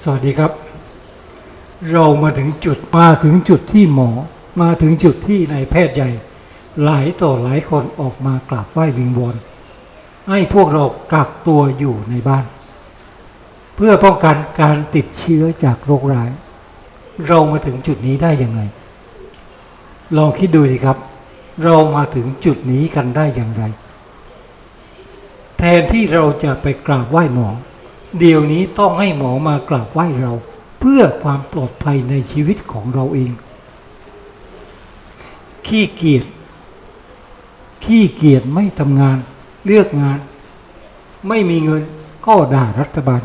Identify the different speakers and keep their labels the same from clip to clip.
Speaker 1: สวัสดีครับ เรามาถึงจุดมาถึงจุดที่หมอ มาถึงจุดที่นายแพทย์ใหญ่ หลายต่อหลายคนออกมากราบไหว้วิงวอนให้พวกเรากักตัวอยู่ในบ้าน เพื่อป้องกันการติดเชื้อจากโรคร้าย เรามาถึงจุดนี้ได้ยังไง ลองคิดดูสิครับ เรามาถึงจุดนี้กันได้อย่างไร แทนที่เราจะไปกราบไหว้หมอ เดี๋ยวนี้ต้องให้หมอมากราบไหว้เรา เพื่อความปลอดภัยในชีวิตของเราเอง ขี้เกียจขี้เกียจไม่ทำงานเลือกงาน ไม่มีเงินก็ด่ารัฐบาล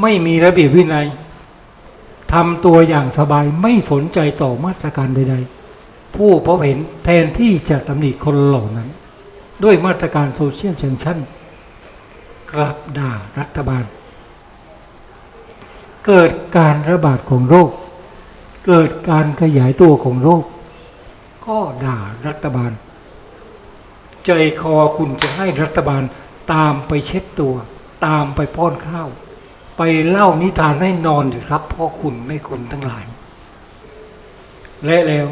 Speaker 1: ไม่มีระเบียบวินัยทำตัวอย่างสบายไม่สนใจต่อมาตรการใด ๆ ผู้พบเห็นแทนที่จะตำหนิคนเหล่านั้น ด้วยมาตรการโซเชียลเชิงชั่น กลับด่ารัฐบาล เกิดการระบาดของโรค เกิดการขยายตัวของโรค ก็ด่ารัฐบาล ใจคอคุณจะให้รัฐบาลตามไปเช็ดตัว ตามไปป้อนข้าว ไปเล่านิทานให้นอนอยู่ครับพ่อคุณไม่คนทั้งหลาย และแล้ว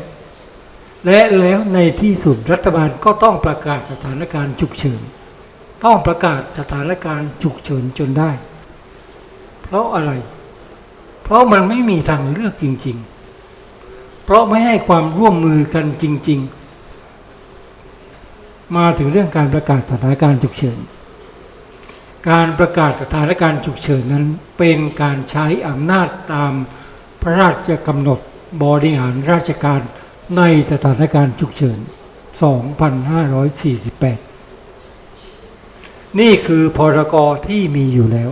Speaker 1: และแล้วในที่สุดรัฐบาลก็ต้องประกาศสถานการณ์ฉุกเฉิน ต้องประกาศสถานการณ์ฉุกเฉินจนได้ เพราะอะไร เพราะมันไม่มีทางเลือกจริง ๆ เพราะไม่ให้ความร่วมมือกันจริง ๆ มาถึงเรื่องการประกาศสถานการณ์ฉุกเฉิน การประกาศสถานการณ์ฉุกเฉินนั้นเป็นการใช้อำนาจตามพระราชกำหนดบริหารราชการในสถานการณ์ฉุกเฉิน 2548 นี่คือพรกที่มีอยู่แล้ว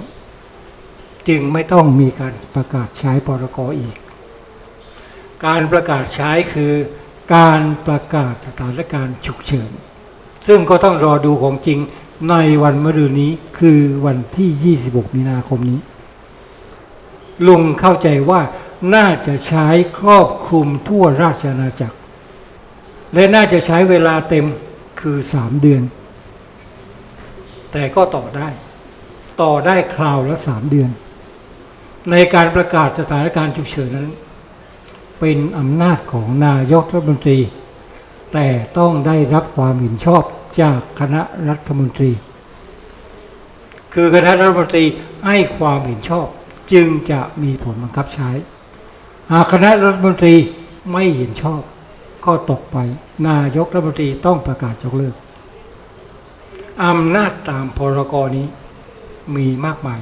Speaker 1: จึงไม่ต้องมีการประกาศใช้พรกอีก การประกาศใช้คือการประกาศสถานการณ์ฉุกเฉิน ซึ่งก็ต้องรอดูของจริงในวันมะรืนนี้คือวันที่ 26 มีนาคมนี้ ลุงเข้าใจว่าน่าจะใช้ครอบคลุมทั่วราชอาณาจักร และน่าจะใช้เวลาเต็มคือ 3 เดือน แต่ก็ต่อได้ ต่อได้คราวละ3เดือน ในการประกาศสถานการณ์ฉุกเฉินนั้น เป็นอำนาจของนายกรัฐมนตรี แต่ต้องได้รับความเห็นชอบจากคณะรัฐมนตรี คือคณะรัฐมนตรีให้ความเห็นชอบจึงจะมีผลบังคับใช้ หากคณะรัฐมนตรีไม่เห็นชอบ ก็ตกไป นายกรัฐมนตรีต้องประกาศยกเลิก อำนาจตามพรกนี้ มีมากมาย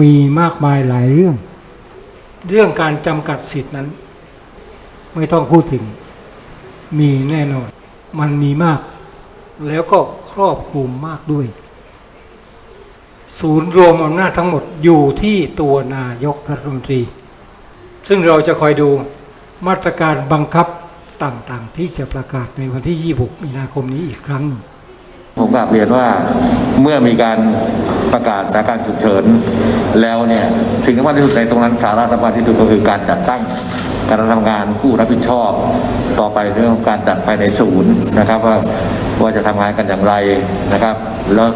Speaker 1: มีมากมายหลายเรื่อง เรื่องการจำกัดสิทธินั้น ไม่ต้องพูดถึง มีแน่นอน มันมีมาก แล้วก็ครอบคลุมมากด้วย ศูนย์รวมอำนาจทั้งหมดอยู่ที่ตัวนายกรัฐมนตรี ซึ่งเราจะคอยดูมาตรการบังคับต่างๆ ที่จะประกาศในวันที่ 26 มีนาคมนี้อีกครั้งหนึ่ง
Speaker 2: ผมกลับเรียนว่าเมื่อมีการประกาศสถานการณ์ฉุกเฉินแล้วเนี่ยสิ่งที่สำคัญที่สุดในตรงนั้นสาระสำคัญที่สุดก็คือการจัดตั้งการทำงานผู้รับผิดชอบ ต่อไปเรื่องการจัดภายในศูนย์นะครับ ว่าว่าจะทำงานกันอย่างไรนะครับ แล้ว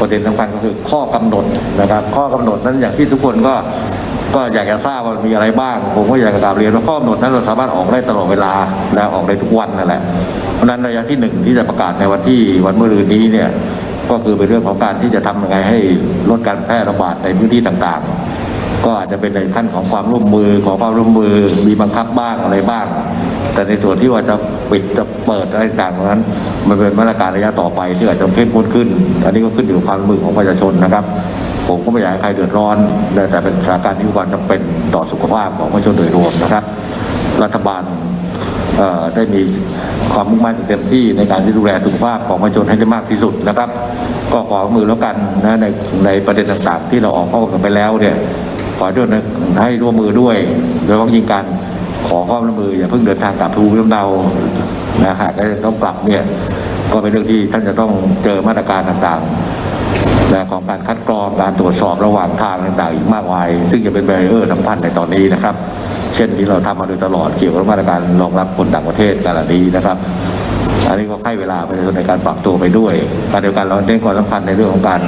Speaker 2: ประเด็นสำคัญก็คือข้อกำหนดนะครับ ข้อกำหนดนั้นอย่างที่ทุกคนก็ก็อยากจะทราบว่ามีอะไรบ้าง ผมก็อยากจะกราบเรียนว่าข้อกำหนดนั้นเราสามารถออกได้ตลอดเวลาและออกได้ทุกวันนั่นแหละ เพราะฉะนั้นระยะที่หนึ่งที่จะประกาศในวันที่วันมะรืนนี้เนี่ยก็คือเป็นเรื่องของการที่จะทำยังไงให้ลดการแพร่ระบาดในพื้นที่ต่างๆ ก็อาจจะเป็นในขั้นของความร่วมมือของความร่วมมือมีบังคับบ้างอะไรบ้าง แต่ในส่วนที่ว่าจะปิดจะเปิดอะไรต่างๆนั้น มันเป็นมาตรการระยะต่อไปที่อาจจะเข้มข้นขึ้น อันนี้ก็ขึ้นอยู่กับความมือของประชาชนนะครับ ผมก็ไม่อยากให้ใครเดือดร้อน แต่เป็นสถานการณ์ที่มีความจำเป็นต่อสุขภาพของประชาชนโดยรวมนะครับ รัฐบาล ได้มีความมุ่งมั่นอย่างเต็มที่ในการที่ดูแลสุขภาพของประชาชนให้ได้มากที่สุดนะครับ ก็ขอมือแล้วกันนะในในประเด็นต่างๆ ที่เราออกข้อกันไปแล้วเนี่ยขอด้วยนะให้ร่วมมือด้วยโดยเฉพาะยิ่งการขอความร่วมมืออย่าเพิ่งเดินทางกลับภูมิลำเนานะหากต้องกลับเนี่ยก็เป็นเรื่องที่ท่านจะต้องเจอมาตรการต่างๆและของการคัดกรองการตรวจสอบระหว่างทางต่างๆ อีกมากมาย ซึ่งจะเป็นแบรเออร์สำคัญในตอนนี้นะครับ เช่นที่เราทำมาโดยตลอดเกี่ยวกับมาตรการรองรับคนต่างประเทศการเหล่านี้นะครับอันนี้ก็ให้เวลาประชาชนในการปรับตัวไปด้วยการเดียวกันเราเน้นความสำคัญในเรื่องของการ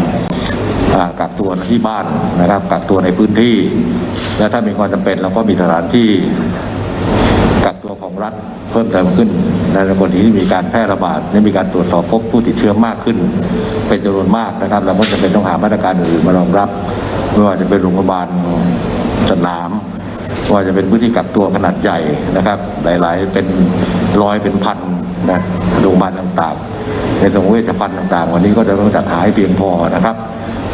Speaker 2: กักตัวที่บ้านนะครับกักตัวในพื้นที่ และถ้ามีความจำเป็นเราก็มีสถานที่กักตัวของรัฐเพิ่มเติมขึ้นในกรณีที่มีการแพร่ระบาดและมีการตรวจสอบพบผู้ติดเชื้อมากขึ้น เป็นจำนวนมากนะครับเราก็จะเป็นต้องหามาตรการอื่นมารองรับไม่ว่าจะเป็นโรงพยาบาลสนาม ว่าจะเป็นพื้นที่กักตัวขนาดใหญ่นะครับ หลาย ๆ เป็นร้อยเป็นพันนะโรงพยาบาลต่างๆ ในส่งเวชภัณฑ์ต่างๆ วันนี้ก็จะต้องจัดหาให้เพียงพอนะครับ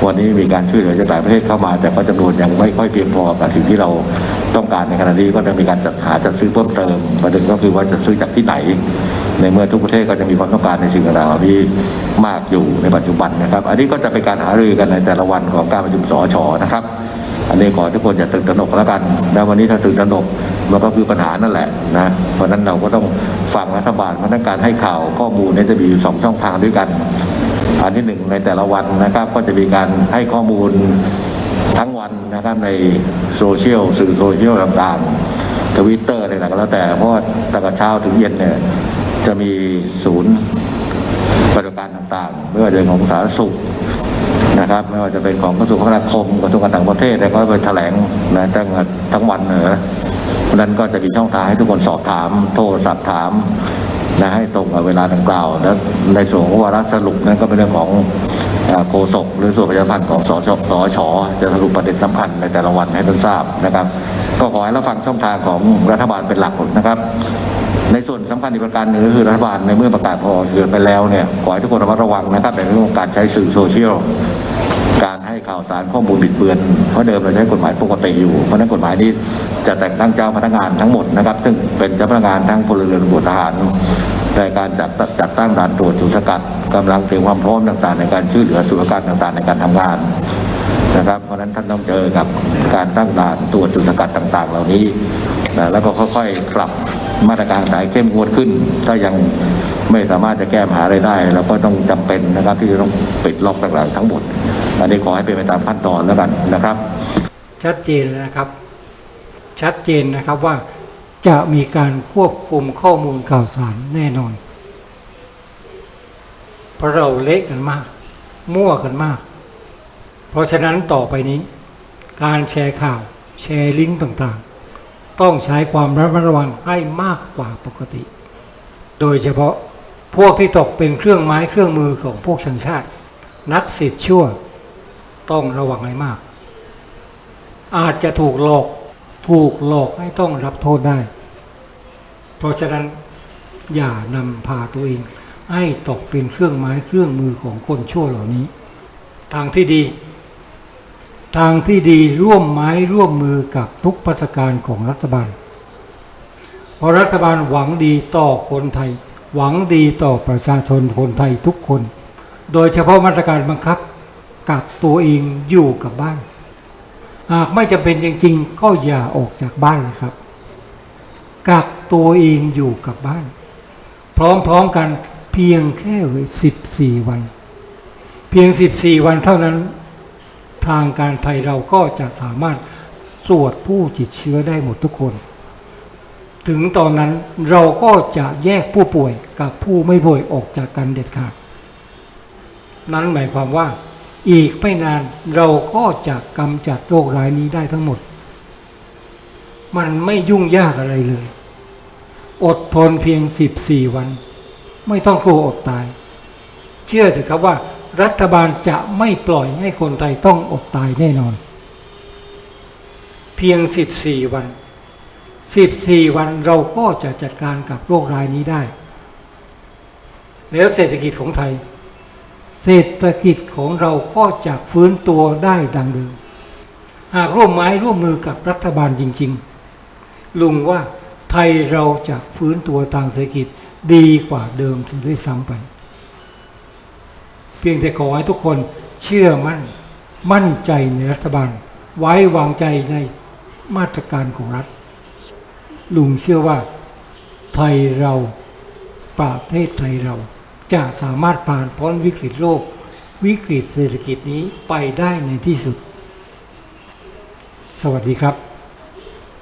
Speaker 2: วันนี้มีการช่วยเหลือจากหลายประเทศเข้ามา แต่ก็จำนวนยังไม่ค่อยเพียงพอกับสิ่งที่เราต้องการในขณะนี้ก็จะมีการจัดหาจัดซื้อเพิ่มเติมประเด็นก็คือว่าจะซื้อจากที่ไหน ในเมื่อทุกประเทศก็จะมีความต้องการในสิ่งต่างๆเหล่มากอยู่ในปัจจุบันนะครับ อันนี้ก็จะเป็นการหารือกันในแต่ละวันของการประชุมสอชนะครับ อันนี้ขอทุกคนอย่าตื่นตระหนกแล้วกันนะวันนี้ถ้าตื่นตระหนกมันก็คือปัญหานั่นแหละนะเพราะนั้นเราก็ต้องฟังรัฐบาลเพราะนั้นการให้ข่าวข้อมูลนี่จะมีอยู่สองช่องทางด้วยกัน อันที่หนึ่งในแต่ละวันนะครับ ก็จะมีการให้ข้อมูลทั้งวันนะครับในโซเชียลสื่อโซเชียลต่างๆทวิตเตอร์อะไรต่างๆก็แล้วแต่เพราะตั้งแต่เช้าถึงเย็นเนี่ยจะมีศูนย์บริการต่างๆ ไม่ว่าจะเป็นของสาธารณสุข นะครับ ไม่ว่าจะเป็นของกระทรวงคมนาคมกระทรวงการต่างประเทศแล้วก็ไปแถลงนะตั้งทั้งวันเลยนะเพราะนั้นก็จะมีช่องทางให้ทุกคนสอบถาม โทรศัพท์ถามนะให้ตรงกับเวลาดังกล่าวแล้วในส่วนของวาระสรุปนั้นก็เป็นเรื่องของโฆษกหรือส่วนประชาสัมพันธ์ของสชสชจะสรุปประเด็นสำคัญในแต่ละวันให้ท่านทราบนะครับ ก็ขอให้รับฟังช่องทางของรัฐบาลเป็นหลักนะครับ ในส่วนสำคัญอีกประการหนึ่งก็คือรัฐบาลในเมื่อประกาศพอเกิดไปแล้วเนี่ยขอให้ทุกคนระมัดระวังนะครับในเรื่องของการใช้สื่อโซเชียลการให้ข่าวสารข้อมูลบิดเบือนเพราะเดิมเราใช้กฎหมายปกติอยู่เพราะนั้นกฎหมายนี้จะแต่งตั้งเจ้าพนักงานทั้งหมดนะครับซึ่งเป็นเจ้าพนักงานทั้งพลเรือนตำรวจทหารในการจัดจัดตั้งด่านตรวจจุดสกัดกำลังเตรียมความพร้อมต่างๆ ในการช่วยเหลือส่วนการต่างๆ ในการทำงานนะครับ เพราะฉะนั้นท่านต้องเจอกับการตั้งด่านตรวจจุดสกัดต่าง ๆ เหล่านี้ นะแล้วก็ค่อยๆปรับมาตรการสายเข้มงวดขึ้น ถ้ายังไม่สามารถจะแก้ปัญหาอะไรได้เราก็ต้องจำเป็นนะครับ ที่จะต้องปิดล็อกต่างๆทั้งหมด อันนี้ขอให้เป็นไปตามขั้นตอนแล้วกันนะครับ
Speaker 1: ชัดเจนนะครับ ชัดเจนนะครับว่าจะมีการควบคุมข้อมูลข่าวสารแน่นอน เพราะเราเละกันมาก มั่วกันมาก เพราะฉะนั้นต่อไปนี้ การแชร์ข่าว แชร์ลิงก์ต่างๆ ต้องใช้ความระมัดระวังให้มากกว่าปกติ โดยเฉพาะพวกที่ตกเป็นเครื่องไม้เครื่องมือของพวกชังชาติ นักสิทธิ์ชั่ว ต้องระวังให้มาก อาจจะถูกหลอกถูกหลอกให้ต้องรับโทษได้ เพราะฉะนั้นอย่านำพาตัวเอง ให้ตกเป็นเครื่องไม้เครื่องมือของคนชั่วเหล่านี้ ทางที่ดี ทางที่ดีร่วมไม้ร่วมมือกับทุกพัฒการของรัฐบาล เพราะรัฐบาลหวังดีต่อคนไทย หวังดีต่อประชาชนคนไทยทุกคน โดยเฉพาะมาตรการบังคับกักตัวเองอยู่กับบ้าน หากไม่จำเป็นจริงๆ ก็อย่าออกจากบ้านเลยครับ กักตัวเองอยู่กับบ้าน พร้อมๆกันเพียงแค่ 14 วัน เพียง 14 วันเท่านั้น ทางการไทยเราก็จะสามารถตรวจผู้ติดเชื้อได้หมดทุกคน ถึงตอนนั้นเราก็จะแยกผู้ป่วยกับผู้ไม่ป่วยออกจากกันเด็ดขาด นั้นหมายความว่า อีกไม่นานเราก็จะกำจัดโรคร้ายนี้ได้ทั้งหมด มันไม่ยุ่งยากอะไรเลย อดทนเพียง 14 วัน ไม่ต้องกลัวอดตาย เชื่อเถอะครับว่า รัฐบาลจะไม่ปล่อยให้คนไทยต้องอดตายแน่นอน เพียง 14 วัน 14 วันเราก็จะจัดการกับโรครายนี้ได้ แล้วเศรษฐกิจของไทย เศรษฐกิจของเราก็จะฟื้นตัวได้ดังเดิม หากร่วมไม้ร่วมมือกับรัฐบาลจริง ๆ ลุงว่าไทยเราจะฟื้นตัวทางเศรษฐกิจดีกว่าเดิมถึงด้วยซ้ำไป พียงแต่ขอให้ทุกคนเชื่อมั่น มั่นใจในรัฐบาล ไว้วางใจในมาตรการของรัฐ ลุงเชื่อว่าไทยเราประเทศไทยเราจะสามารถผ่านพ้นวิกฤตโลก วิกฤตเศรษฐกิจนี้ไปได้ในที่สุด สวัสดีครับ